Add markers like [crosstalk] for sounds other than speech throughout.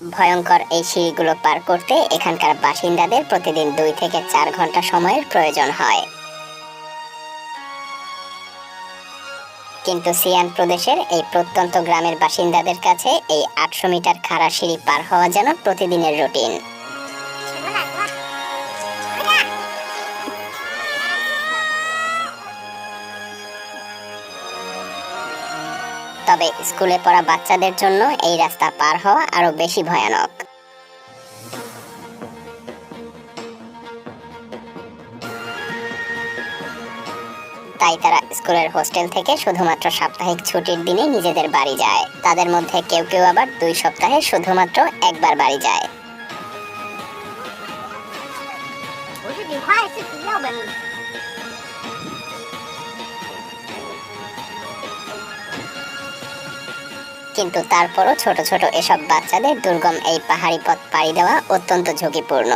ভয়ঙ্কর এই সিঁড়িগুলো পার করতে এখানকার বাসিন্দাদের প্রতিদিন দুই থেকে চার ঘণ্টা সময়ের প্রয়োজন হয়। কিন্তু সিয়ান প্রদেশের এই প্রত্যন্ত গ্রামের বাসিন্দাদের কাছে এই আটশো মিটার খাড়া সিঁড়ি পার হওয়া যেন প্রতিদিনের রুটিন। তবে স্কুলে পড়া বাচ্চাদের জন্য এই রাস্তা পার হওয়া আরও বেশি ভয়ানক। তাই তারা স্কুলের হোস্টেল থেকে শুধুমাত্র সাপ্তাহিক ছুটির দিনে নিজেদের বাড়ি যায়। তাদের মধ্যে কেউ কেউ আবার দুই সপ্তাহে শুধুমাত্র একবার বাড়ি যায়। কিন্তু তারপরও ছোট ছোট এসব বাচ্চাদের দুর্গম এই পাহাড়ি পথ পাড়ি দেওয়া অত্যন্ত ঝুঁকিপূর্ণ।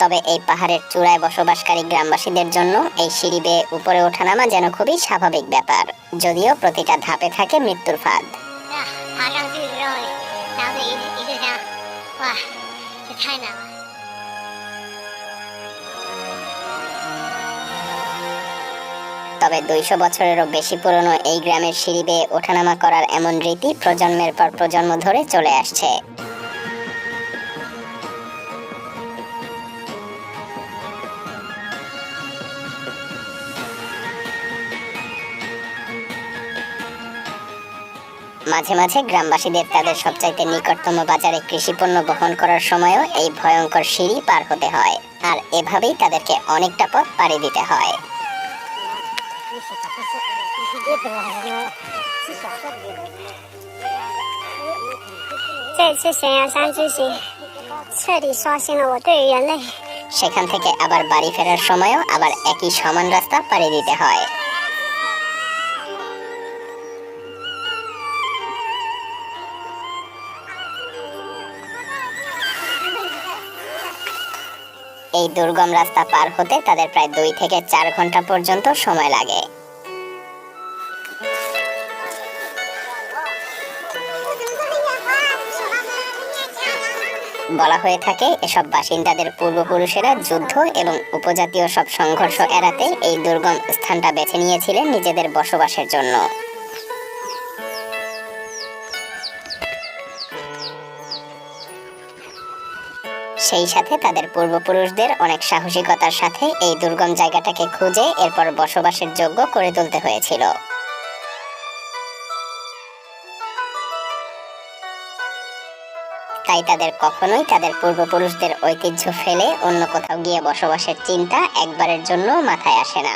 তবে এই পাহাড়ের চূড়ায় বসবাসকারী গ্রামবাসীদের জন্য এই সিঁড়ি বেয়ে উপরে ওঠানামা যেন খুবই স্বাভাবিক ব্যাপার যদিও প্রতিটা ধাপে থাকে মৃত্যুর ফাঁদ। 啊，তবে দুইশো বছরেরও বেশি পুরনো এই গ্রামের সিঁড়ি বেয়ে ওঠানামা করার এমন রীতি প্রজন্মের পর প্রজন্ম ধরে চলে আসছে। মাঝে মাঝে গ্রামবাসীদের তাদের সবচাইতে নিকটতম বাজারে কৃষিপণ্য বহন করার সময়ও এই ভয়ঙ্কর সিঁড়ি পার হতে হয়, আর এভাবেই তাদেরকে অনেকটা পথ পাড়ি দিতে হয়। [laughs] 这次悬崖山之行，彻底刷新了我对于人类 সেখান থেকে আবার বাড়ি ফেরার সময়ও আবার একই সমান রাস্তা পাড়ি দিতে হয় এই দুর্গম রাস্তা পার হতে তাদের প্রায় দুই থেকে চার ঘণ্টা পর্যন্ত সময় লাগে। বলা হয়ে থাকে, এসব বাসিন্দাদের পূর্বপুরুষেরা যুদ্ধ এবং উপজাতীয় সব সংঘর্ষ এড়াতে এই দুর্গম স্থানটা বেছে নিয়েছিলেন নিজেদের বসবাসের জন্য। সেই সাথে তাদের পূর্বপুরুষদের অনেক সাহসিকতার সাথে এই দুর্গম জায়গাটাকে খুঁজে এরপর বসবাসের যোগ্য করে তুলতে হয়েছিল। তাই তাদের কখনোই তাদের পূর্বপুরুষদের ঐতিহ্য ফেলে অন্য কোথাও গিয়ে বসবাসের চিন্তা একবারের জন্য মাথায় আসে না।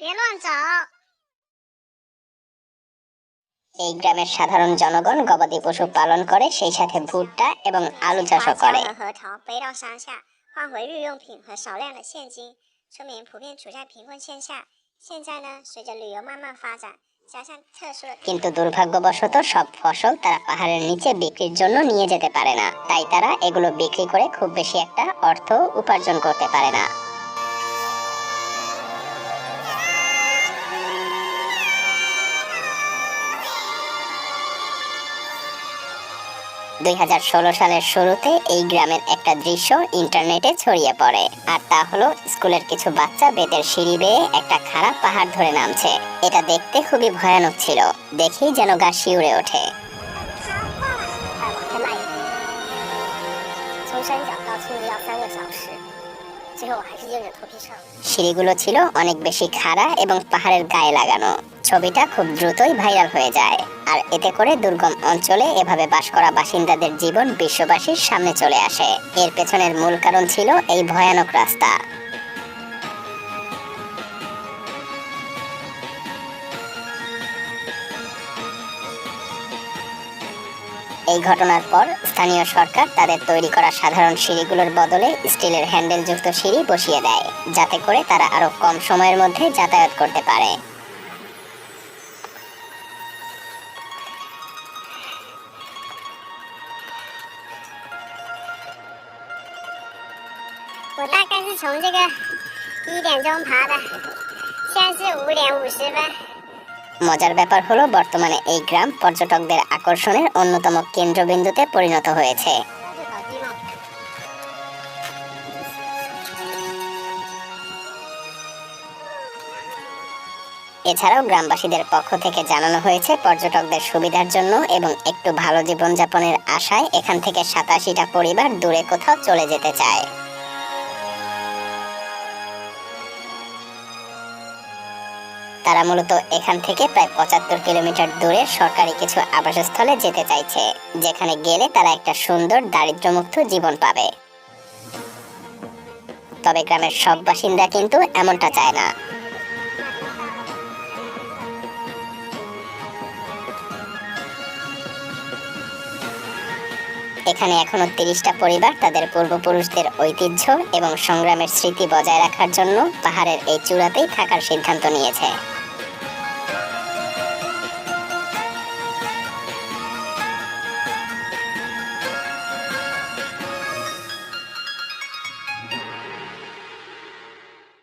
别乱走。 এই গ্রামের সাধারণ জনগণ গবাদি পশু পালন করে সেই সাথে ভুট্টা এবং আলু 把 চাষও 姜 করে 和核桃背到山下，换回日用品和少量的现金。村民普遍处在贫困线下。现在呢，随着旅游慢慢发展，加上特殊的 কিন্তু দুর্ভাগ্যবশত সব ফসল তারা পাহাড়ের নিচে বিক্রির জন্য নিয়ে যেতে পারে না তাই তারা এগুলো বিক্রি করে খুব বেশি একটা অর্থ উপার্জন করতে পারে না 2016 সালের শুরুতে এই গ্রামের একটা দৃশ্য ইন্টারনেটে ছড়িয়ে পড়ে, আর তা হলো স্কুলের কিছু বাচ্চা বেতের সিঁড়ি বেয়ে একটা খারাপ পাহাড় ধরে নামছে। এটা দেখতে খুবই ভয়ানক ছিল, দেখেই যেন গা শিউড়ে ওঠে। সিঁড়িগুলো ছিল অনেক বেশি খাড়া এবং পাহাড়ের গায়ে লাগানো। ছবিটা খুব দ্রুতই ভাইরাল হয়ে যায়। আর এতে করে দুর্গম অঞ্চলে এভাবে বাস করা বাসিন্দাদের জীবন বিশ্ববাসীর সামনে চলে আসে। এর পেছনের মূল কারণ ছিল এই ভয়ানক রাস্তা। এই ঘটনার পর স্থানীয় সরকার তাদের তৈরি করা সাধারণ সিঁড়িগুলোর বদলে স্টিলের হ্যান্ডেলযুক্ত সিঁড়ি বসিয়ে দেয়, যাতে করে তারা আরও কম সময়ের মধ্যে যাতায়াত করতে পারে। 是从这个一点钟爬的，现在是五点五十分。 মজার ব্যাপার হলো বর্তমানে এই গ্রাম পর্যটকদের আকর্ষণের অন্যতম কেন্দ্রবিন্দুতে পরিণত হয়েছে 这搞基吗？ এছাড়াও গ্রামবাসীদের পক্ষ থেকে জানানো হয়েছে পর্যটকদের সুবিধার জন্য এবং একটু ভালো জীবনযাপনের আশায় এখান থেকে সাতাশিটা পরিবার দূরে কোথাও চলে যেতে চায় তারা মূলত এখান থেকে প্রায় পঁচাত্তর কিলোমিটার দূরে সরকারি কিছু আবাসস্থলে যেতে চাইছে, যেখানে গেলে তারা একটা সুন্দর দারিদ্র্যমুক্ত জীবন পাবে। তবে গ্রামের সব বাসিন্দা কিন্তু এমনটা চায় না। এখানে এখনও তিরিশটা পরিবার তাদের পূর্বপুরুষদের ঐতিহ্য এবং সংগ্রামের স্মৃতি বজায় রাখার জন্য পাহাড়ের এই চূড়াতেই থাকার সিদ্ধান্ত নিয়েছে।